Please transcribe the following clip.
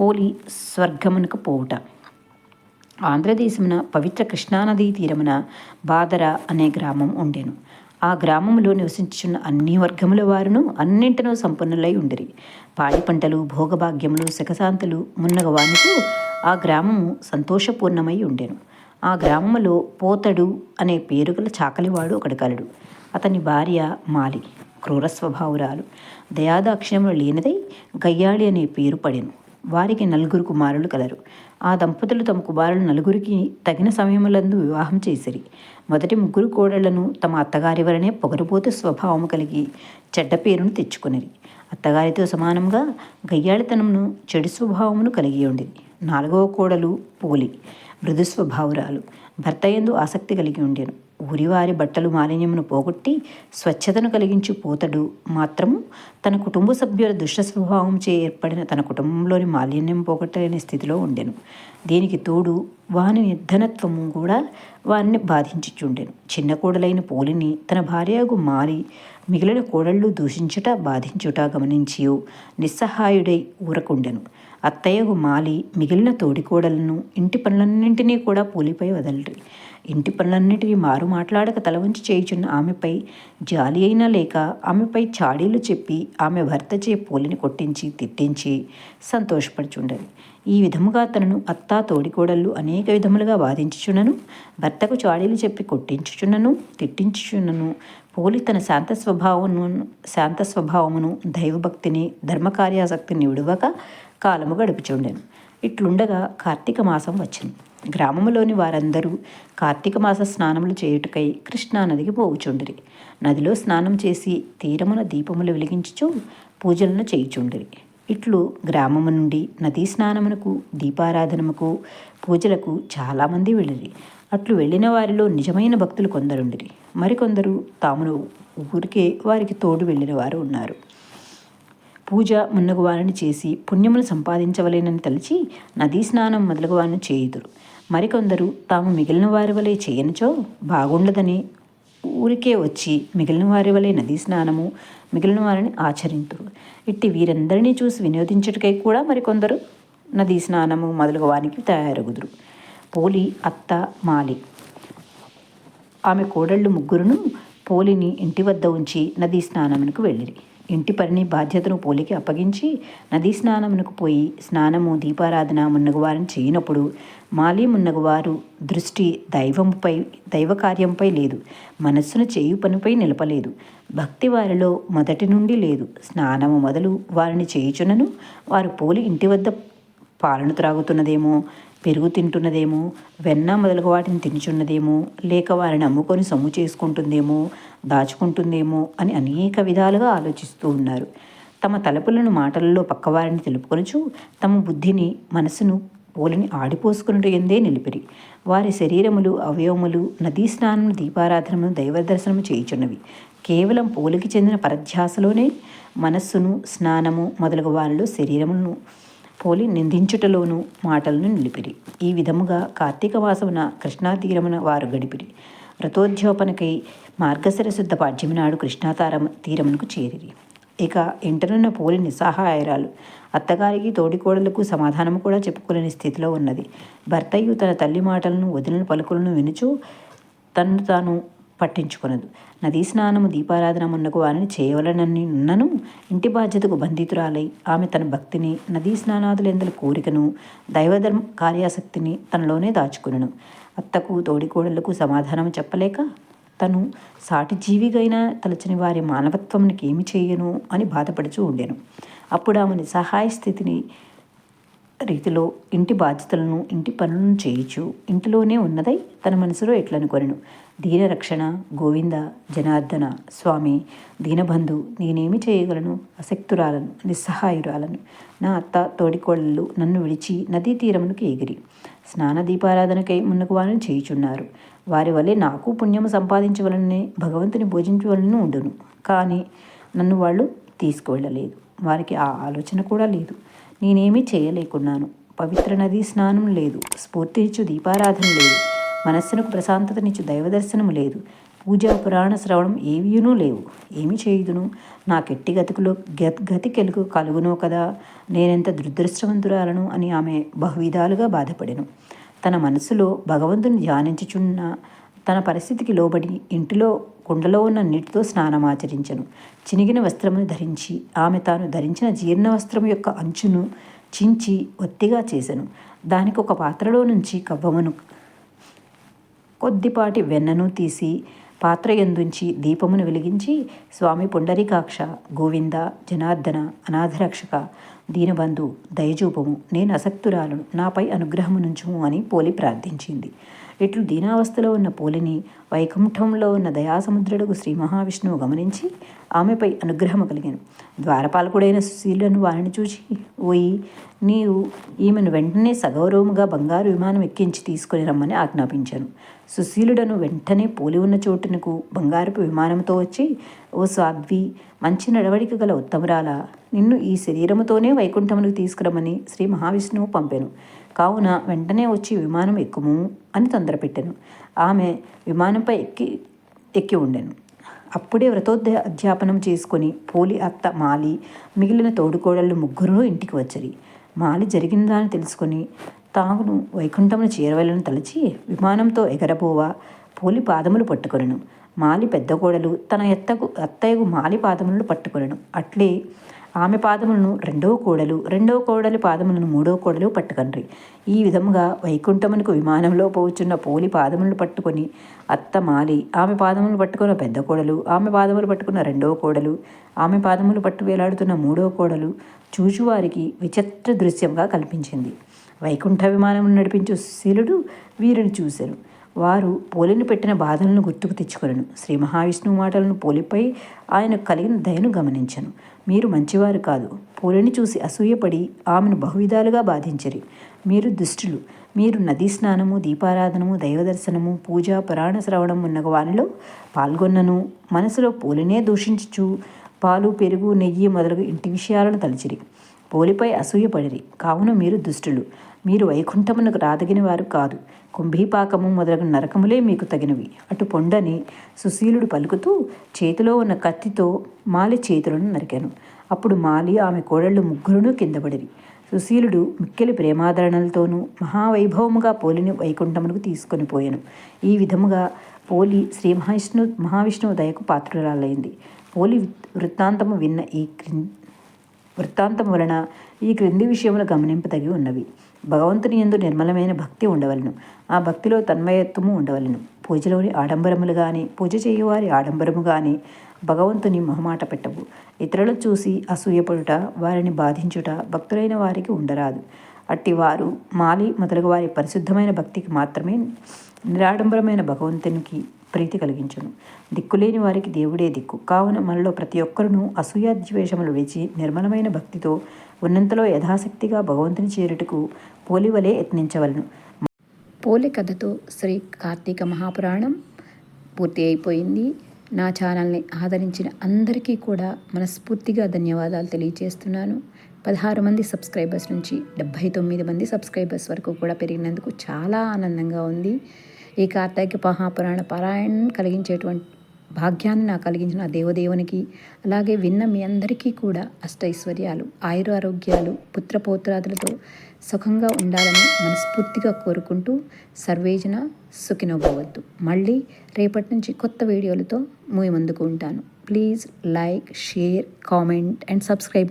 పోలి స్వర్గమునకు పోవుట. ఆంధ్రదేశమున పవిత్ర కృష్ణానదీ తీరమున బాదర అనే గ్రామం ఉండెను. ఆ గ్రామంలో నివసించున్న అన్ని వర్గముల వారును అన్నింటినూ సంపన్నులై ఉండిరి. పాడి పంటలు భోగభాగ్యములు శకశాంతులు మున్నగవానితో ఆ గ్రామము సంతోషపూర్ణమై ఉండెను. ఆ గ్రామములో పోతడు అనే పేరు గల చాకలివాడు ఒకడు కలడు. అతని భార్య మాలి క్రూర స్వభావురాలు. దయాదాక్షిణ్యములు లేనిదై గయ్యాళి అనే పేరు పడెను. వారికి నలుగురు కుమారులు కలరు. ఆ దంపతులు తమ కుమారులు నలుగురికి తగిన సమయములందు వివాహం చేసిరి. మొదటి ముగ్గురు కోడళ్ళను తమ అత్తగారి వలనే పొగరుపోతే స్వభావము కలిగి చెడ్డ పేరును తెచ్చుకొనిరి. అత్తగారితో సమానంగా గయ్యాళితనమును చెడు స్వభావమును కలిగి ఉండేది నాలుగవ కోడలు పోలి మృదు స్వభావురాలు. భర్త ఎందు ఆసక్తి కలిగి ఉండెను. ఊరివారి బట్టలు మాలిన్యమును పోగొట్టి స్వచ్ఛతను కలిగించి పోతడు. మాత్రము తన కుటుంబ సభ్యుల దుష్ట స్వభావం చే ఏర్పడిన తన కుటుంబంలోని మాలిన్యం పోగొట్టలేని స్థితిలో ఉండెను. దీనికి తోడు వాని నిర్ధనత్వము కూడా వారిని బాధించుచుండెను. చిన్న కోడలైన పోలిని తన భార్యకు మారి మిగిలిన కోడళ్ళు దూషించుట బాధించుట గమనించియు. నిస్సహాయుడై ఊరకుండెను. అత్తయ్యకు మాలి మిగిలిన తోడికోడలను ఇంటి పనులన్నింటినీ కూడా పూలిపై వదలరి. ఇంటి పనులన్నిటినీ మారు మాట్లాడక తల వంచి చేయుచున్న ఆమెపై జాలి అయినా లేక ఆమెపై చాడీలు చెప్పి ఆమె భర్త చే పూలిని కొట్టించి తిట్టించి సంతోషపడుచుండేది. ఈ విధముగా తనను అత్త తోడికోడళ్ళు అనేక విధములుగా బాధించుచున్నను భర్తకు చాడీలు చెప్పి కొట్టించుచున్నను తిట్టించుచున్నను పోలి తన శాంత స్వభావమును శాంత స్వభావమును దైవభక్తిని ధర్మకార్యాసక్తిని విడువక కాలము గడుపుచుండెను. ఇట్లుండగా కార్తీక మాసం వచ్చింది. గ్రామములోని వారందరూ కార్తీక మాస స్నానములు చేయుటకై కృష్ణానదికి పోవుచుండిరి. నదిలో స్నానం చేసి తీరమున దీపములు వెలిగించుచు పూజలను చేయుచుండిరి. ఇట్లు గ్రామము నుండి నదీ స్నానమునకు దీపారాధనముకు పూజలకు చాలామంది వెళ్ళిరి. అట్లు వెళ్ళిన వారిలో నిజమైన భక్తులు కొందరుండిరి. మరికొందరు తామును ఊరికే వారికి తోడు వెళ్ళిన వారు ఉన్నారు. పూజ మున్నగు వారిని చేసి పుణ్యములు సంపాదించవలేనని తలిచి నదీ స్నానం మొదలగు వారిని చేయుదురు. మరికొందరు తాము మిగిలిన వారి వలె చేయనిచో బాగుండదని ఊరికే వచ్చి మిగిలిన వారి వలె నదీ స్నానము మిగిలిన వారిని ఆచరింతురు. ఇట్టి వీరందరినీ చూసి వినోదించుటకై కూడా మరికొందరు నదీ స్నానము మొదలగు వారికి తయారగుదురు. పోలి అత్త మాలి. ఆమె కోడళ్ళు ముగ్గురును పోలిని ఇంటి వద్ద ఉంచి నదీ స్నానమునకు వెళ్ళిరి. ఇంటి పనిని బాధ్యతను పోలికి అప్పగించి నదీ స్నానమునకు పోయి స్నానము దీపారాధన మున్నగువారిని చేయనప్పుడు మాలి మున్నగువారు దృష్టి దైవంపై దైవ కార్యంపై లేదు. మనస్సును చేయు పనిపై నిలపలేదు. భక్తి వారిలో మొదటి నుండి లేదు. స్నానము మొదలు వారిని చేయుచునను వారు పోలి ఇంటి వద్ద పాలను త్రాగుతున్నదేమో పెరుగు తింటున్నదేమో వెన్న మొదలగు వాటిని తినుచున్నదేమో లేక వారిని అమ్ముకొని సొమ్ము చేసుకుంటుందేమో దాచుకుంటుందేమో అని అనేక విధాలుగా ఆలోచిస్తూ ఉన్నారు. తమ తలపులను మాటలలో పక్కవారిని తెలుపుకొనుచు తమ బుద్ధిని మనసును పోలిని ఆడిపోసుకున్నట్టు ఎందే నిలిపిరి. వారి శరీరములు అవయవములు నదీ స్నానము దీపారాధనము దైవదర్శనము చేయుచున్నవి. కేవలం పోలికి చెందిన పరధ్యాసలోనే మనస్సును స్నానము మొదలగు వారిలో శరీరమును పోలి నిందించుటలోను మాటలను నిలిపిరి. ఈ విధముగా కార్తీక మాసమున కృష్ణా తీరమున వారు గడిపిరి. రథోద్యోపనకై మార్గశిర శుద్ధ పాడ్యమి నాడు కృష్ణాతారం తీరమునకు చేరిరి. ఇక ఇంటనున్న పోలి నిస్సహాయరాలు అత్తగారికి తోడికోడలకు సమాధానము కూడా చెప్పుకోలేని స్థితిలో ఉన్నది. భర్తయు తన తల్లి మాటలను వదిలిన పలుకులను వినుచు తను తాను పట్టించుకొనదు. నదీ స్నానము దీపారాధన మున్నకు వారిని చేయవలనని ఉన్నను ఇంటి బాధ్యతకు బంధితురాలై ఆమె తన భక్తిని నదీ స్నానాదులెందల కోరికను దైవధర్మ కార్యాసక్తిని తనలోనే దాచుకునను. అత్తకు తోడికోడళ్ళకు సమాధానం చెప్పలేక తను సాటి జీవిగైనా తలచని వారి మానవత్వంనికి ఏమి చేయను అని బాధపడుచూ ఉండెను. అప్పుడు ఆమె నిస్సహాయ స్థితిని రీతిలో ఇంటి బాధ్యతలను ఇంటి పనులను చేయుచు ఇంటిలోనే ఉన్నదై తన మనసులో ఎట్లను ఎట్లనుకొనెను? దీనరక్షణ గోవింద జనార్దన స్వామి దీనబంధు నేనేమి చేయగలను? అశక్తురాలను నిస్సహాయురాలను. నా అత్త తోడికోళ్ళు నన్ను విడిచి నదీ తీరమునకు ఎగిరి స్నాన దీపారాధనకై మున్నకు వారిని చేయుచున్నారు. వారి వలె నాకు పుణ్యము సంపాదించవలనే భగవంతుని భోజించవలను ఉండును. కానీ నన్ను వాళ్ళు తీసుకువెళ్ళలేదు. వారికి ఆ ఆలోచన కూడా లేదు. నేనేమీ చేయలేకున్నాను. పవిత్ర నదీ స్నానం లేదు. స్ఫూర్తినిచ్చు దీపారాధన లేదు. మనస్సునకు ప్రశాంతతనిచ్చు దైవదర్శనం లేదు. పూజా పురాణ శ్రవణం ఏవీనూ లేవు. ఏమి చేయుదును? నాకెట్టి గతికులో గతి కెలుగు కలుగునో కదా? నేనెంత దురదృష్టవంతురాలను అని ఆమె బహువిధాలుగా బాధపడెను. తన మనసులో భగవంతుని ధ్యానించుచున్న తన పరిస్థితికి లోబడి ఇంటిలో కుండలో ఉన్న నీటితో స్నానమాచరించను చినిగిన వస్త్రమును ధరించి ఆమె తాను ధరించిన జీర్ణ వస్త్రం యొక్క అంచును చించి ఒత్తిగా చేసెను. దానికి ఒక పాత్రలో నుంచి కవ్వమును కొద్దిపాటి వెన్నను తీసి పాత్ర ఎందుంచి దీపమును వెలిగించి స్వామి పుండరీకాక్ష గోవింద జనార్దన అనాథరక్షక దీనబంధు దయజూపము నేను అసక్తురాలను నాపై అనుగ్రహము నుంచుము అని పోలి ప్రార్థించింది. ఇట్లు దీనావస్థలో ఉన్న పోలిని వైకుంఠంలో ఉన్న దయాసముద్రుడుకు శ్రీ మహావిష్ణువు గమనించి ఆమెపై అనుగ్రహము కలిగాను. ద్వారపాలకుడైన సుశీలను వారిని చూసి ఓయి నీవు ఈమెను వెంటనే సగౌరవముగా బంగారు విమానం ఎక్కించి తీసుకొని రమ్మని ఆజ్ఞాపించాను. సుశీలుడను వెంటనే పోలి ఉన్న చోటునకు బంగారపు విమానంతో వచ్చి ఓ సాధ్వి మంచి నడవడిక గల ఉత్తమరాల నిన్ను ఈ శరీరముతోనే వైకుంఠమునికి తీసుకురమ్మని శ్రీ మహావిష్ణువు పంపాను. కావున వెంటనే వచ్చి విమానం ఎక్కుము అని తొందరపెట్టాను. ఆమె విమానంపై ఎక్కి ఎక్కి ఉండెను. అప్పుడే వ్రతోద్య అధ్యాపనం చేసుకొని పోలి అత్త మాలి మిగిలిన తోడుకోడళ్ళు ముగ్గురు ఇంటికి వచ్చరి. మాలి జరిగిందని తెలుసుకొని తాగును వైకుంఠమును చేరవలను తలచి విమానంతో ఎగరబోవా పోలి పాదములు పట్టుకొనను. మాలి పెద్ద కోడలు తన ఎత్తకు అత్తయ్యకు మాలి పాదములను పట్టుకొనను. అట్లే ఆమె పాదములను రెండవ కోడలు రెండవ కోడలి పాదములను మూడవ కోడలు పట్టుకండ్రి ఈ విధముగా వైకుంఠమునకు విమానంలో పోచున్న పోలి పాదములను పట్టుకొని అత్త మాలి ఆమె పాదములు పట్టుకున్న పెద్ద కోడలు ఆమె పాదములు పట్టుకున్న రెండవ కోడలు ఆమె పాదములు పట్టు వేలాడుతున్న మూడవ కోడలు చూచువారికి విచిత్ర దృశ్యంగా కల్పించింది. వైకుంఠ విమానం నడిపించు శీలుడు వీరిని చూశారు వారు పోలిని పెట్టిన బాధలను గుర్తుకు తెచ్చుకొనను. శ్రీ మహావిష్ణువు మాటలను పోలిపై ఆయన కలిగిన దయను గమనించను. మీరు మంచివారు కాదు. పోలిని చూసి అసూయపడి ఆమెను బహువిధాలుగా బాధించరి. మీరు దుష్టులు. మీరు నదీ స్నానము దీపారాధనము దైవదర్శనము పూజ పురాణ శ్రవణం ఉన్న వానిలో పాల్గొన్నను. మనసులో పోలినే దూషించుచు పాలు పెరుగు నెయ్యి మొదలగు ఇంటి విషయాలను తలిచిరి. పోలిపై అసూయపడిరి. కావున మీరు దుష్టులు. మీరు వైకుంఠమునకు రాదగిన వారు కాదు. కుంభీపాకము మొదలగు నరకములే మీకు తగినవి. అటు పొండని సుశీలుడు పలుకుతూ చేతిలో ఉన్న కత్తితో మాలి చేతులను నరికాను. అప్పుడు మాలి ఆమె కోడళ్ళు ముగ్గురును కిందపడిరి సుశీలుడు మిక్కిలి ప్రేమాదరణలతోనూ మహావైభవముగా పోలిని వైకుంఠమునకు తీసుకొని పోయాను. ఈ విధముగా పోలి శ్రీ మహావిష్ణు మహావిష్ణువు దయకు పాత్రురాలైంది. పోలి వృత్తాంతము విన్న ఈ వృత్తాంతం వలన ఈ క్రింది విషయములు గమనింపదగి ఉన్నవి భగవంతుని ఎందు నిర్మలమైన భక్తి ఉండవలను. ఆ భక్తిలో తన్మయత్వము ఉండవలను. పూజలోని ఆడంబరములు కానీ పూజ చేయువారి ఆడంబరము కానీ భగవంతుని మొహమాట పెట్టవు. ఇతరులు చూసి అసూయపడుట వారిని బాధించుట భక్తులైన వారికి ఉండరాదు. అట్టి వారు మాలి మొదలగు వారి పరిశుద్ధమైన భక్తికి మాత్రమే నిరాడంబరమైన భగవంతునికి ప్రీతి కలిగించును. దిక్కులేని వారికి దేవుడే దిక్కు. కావున మనలో ప్రతి ఒక్కరును అసూయాద్వేషములు విడిచి నిర్మలమైన భక్తితో ఉన్నంతలో యథాశక్తిగా భగవంతుని చేరుటకు పోలివలే యత్నించవలను. పోలి కథతో శ్రీ కార్తీక మహాపురాణం పూర్తి అయిపోయింది. నా ఛానల్ని ఆదరించిన అందరికీ కూడా మనస్ఫూర్తిగా ధన్యవాదాలు తెలియజేస్తున్నాను పదహారు మంది సబ్స్క్రైబర్స్ నుంచి డెబ్భై తొమ్మిది మంది సబ్స్క్రైబర్స్ వరకు కూడా పెరిగినందుకు చాలా ఆనందంగా ఉంది. ఈ కార్తీక మహాపురాణ పారాయణం కలిగించేటువంటి భాగ్యాన్ని నాకు కలిగించిన దేవదేవునికి అలాగే విన్న మీ అందరికీ కూడా అష్టైశ్వర్యాలు ఆయుర ఆరోగ్యాలు పుత్రపోత్రాదులతో సుఖంగా ఉండాలని మనస్ఫూర్తిగా కోరుకుంటూ సర్వేజన సుఖినోభవద్దు. మళ్ళీ రేపటి నుంచి కొత్త వీడియోలతో మీ ముందుకు ఉంటాను. Please like share comment and subscribe